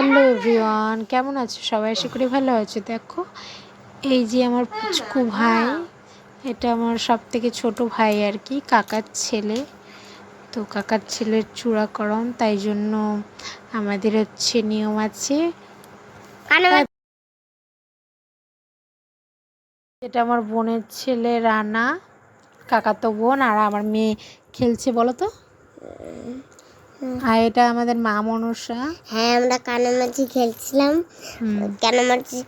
Hello everyone কেমন আছো? সবাই আশা করি ভালো আছো। দেখো এই যে আমার পুচকু ভাই এটা আমার সব থেকে ছোট ভাই আর কি কাকার ছেলে। তো কাকার ছেলের চূড়াকরণ তাই জন্য আমাদের হচ্ছে নিয়ম আছে। এটা আমার বোনের ছেলে রানা কাকা তো বোন আর আমার মেয়ে খেলছে বলো তো? আর এটা আমাদের মা মনসা। হ্যাঁ আমরা কানামাছি খেলছিলাম। কানামাছি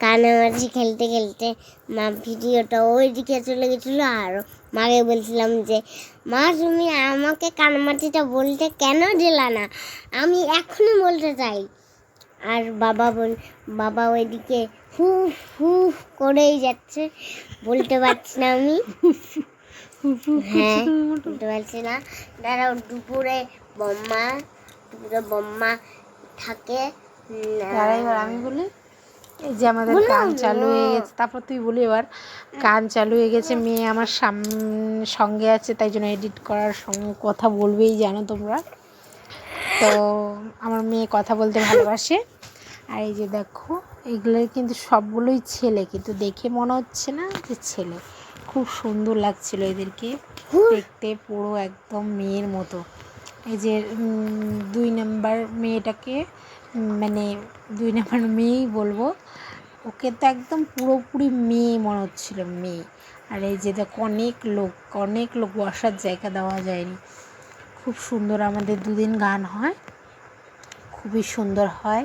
কানামাছি খেলতে খেলতে মা ভিডিওটা ওই দিকে চলে গেছিল আর মাকে বলছিলাম যে মা তুমি আমাকে কানামাছিটা বলতে কেন দিলা না? আমি এখনই বলতে চাই। আর বাবা বল বাবা ওইদিকে হুফ হুফ করেই যাচ্ছে। বলতে পারছি না আমি। হ্যাঁ বলতে পারছি না। দাঁড়াও দুপুরে বম্মা দুপুরে বম্মা থাকে দাঁড়া এবার আমি বলি? এই যে আমাদের গান চালু হয়ে গেছে তারপর তুই বলি এবার। গান চালু হয়ে গেছে মেয়ে আমার সাম সঙ্গে আছে তাই জন্য এডিট করার সঙ্গে কথা বলবেই জানো তোমরা। তো আমার মেয়ে কথা বলতে ভালোবাসে। আর এই যে দেখো এগুলো কিন্তু সবগুলোই ছেলে কিন্তু দেখে মনে হচ্ছে না যে ছেলে। খুব সুন্দর লাগছিল এদেরকে। দেখতে পুরো একদম মেয়ের মতো। এই যে দুই নাম্বার মেয়েটাকে মানে দুই নাম্বার মেয়েই বলব, ওকে তো একদম পুরোপুরি মেয়ে মনে হচ্ছিল, মেয়ে। আর এই যে দেখো, অনেক লোক অনেক লোক বসার জায়গা দেওয়া যায়নি। খুব সুন্দর আমাদের দুদিন গান হয়, খুবই সুন্দর হয়।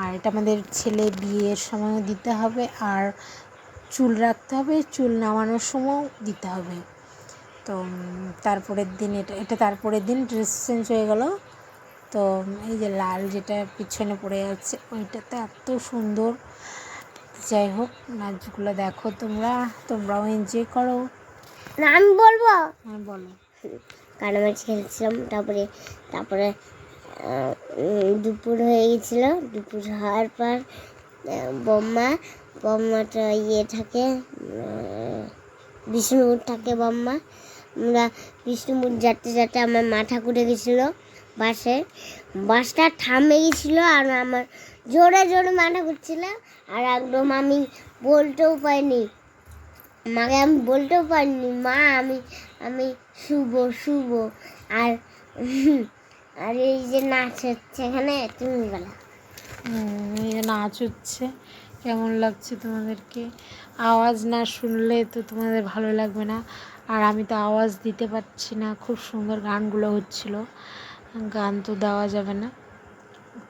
আর এটা আমাদের ছেলে বিয়ের সময়ও দিতে হবে, আর চুল রাখতে হবে, চুল নামানোর সময়ও দিতে হবে। তো তারপরের দিন এটা এটা তারপরের দিন ড্রেস চেঞ্জ হয়ে গেল। তো এই যে লাল যেটা পিছনে পড়ে যাচ্ছে ওইটাতে এত সুন্দর। যাই হোক নাচগুলো দেখো তোমরা তোমরাও এনজয় করো। না আমি বলব? হ্যাঁ বলো। কানামাছি খেলছিলাম তারপরে তারপরে দুপুর হয়ে গেছিল। দুপুর হওয়ার পর বম্মা বম্মাটা ইয়ে থাকে বিষ্ণুপুর থাকে বম্মা। আমরা বিষ্ণুপুর যাতে যাতে আমার মা ঠাকুরে গেছিল বাসে। বাসটা থামে গেছিল আর আমার জোরে জোরে মাথা ঘুরছিল আর একদম আমি বলতেও পাইনি মাকে আমি বলতেও পারিনি, মা, আমি আমি শুভ শুভ আর আর এই যে নাচ হচ্ছে এখানে, তুমি বলো। নাচ হচ্ছে, কেমন লাগছে তোমাদেরকে? আওয়াজ না শুনলে তো তোমাদের ভালো লাগবে না। আর আমি তো আওয়াজ দিতে পারছি না খুব সুন্দর গানগুলো হচ্ছিল। গান তো দেওয়া যাবে না।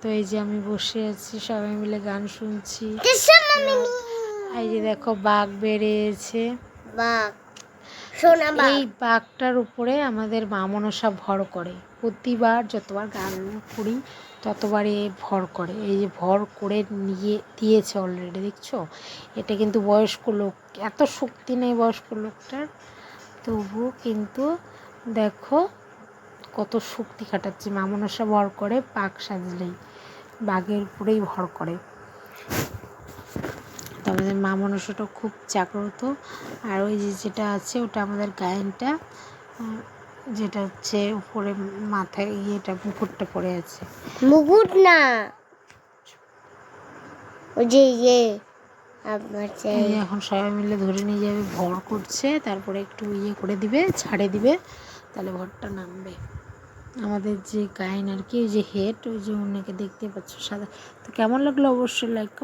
তো এই যে আমি বসে আছি সবাই মিলে গান শুনছি। এই যে দেখো বাঘ সোনা এই বাঘটার উপরে আমাদের মা মনসা ভর করে। প্রতিবার যতবার গান করি ততবারই এ ভর করে। এই যে ভর করে নিয়ে দিয়েছে অলরেডি দেখছ? এটা কিন্তু বয়স্ক লোক এত শক্তি নেই বয়স্ক লোকটার। তবুও কিন্তু দেখো কত শক্তি খাটাচ্ছে। মা মনসা ভর করে পাক সাজলেই। বাঘের উপরেই ভর করে। তো আমাদের মা মনসাটা খুব জাগ্রত। আর ওই যে যেটা আছে, ওটা আমাদের গায়েনটা যেটা হচ্ছে উপরে মাথায় ইয়েটা, মুকুটটা পড়ে আছে। মুকুট না। ওই যে ইয়ে। এখন সবাই মিলে ধরে নিয়ে যাবে ভর করছে তারপরে একটু ইয়ে করে দিবে ছাড়ে দিবে তাহলে ভরটা নামবে। আমাদের যে গায়ন আর কি ওই যে হেড ওই যে ওনাকে দেখতে পাচ্ছ সাদা। তো কেমন লাগল অবশ্যই লাইক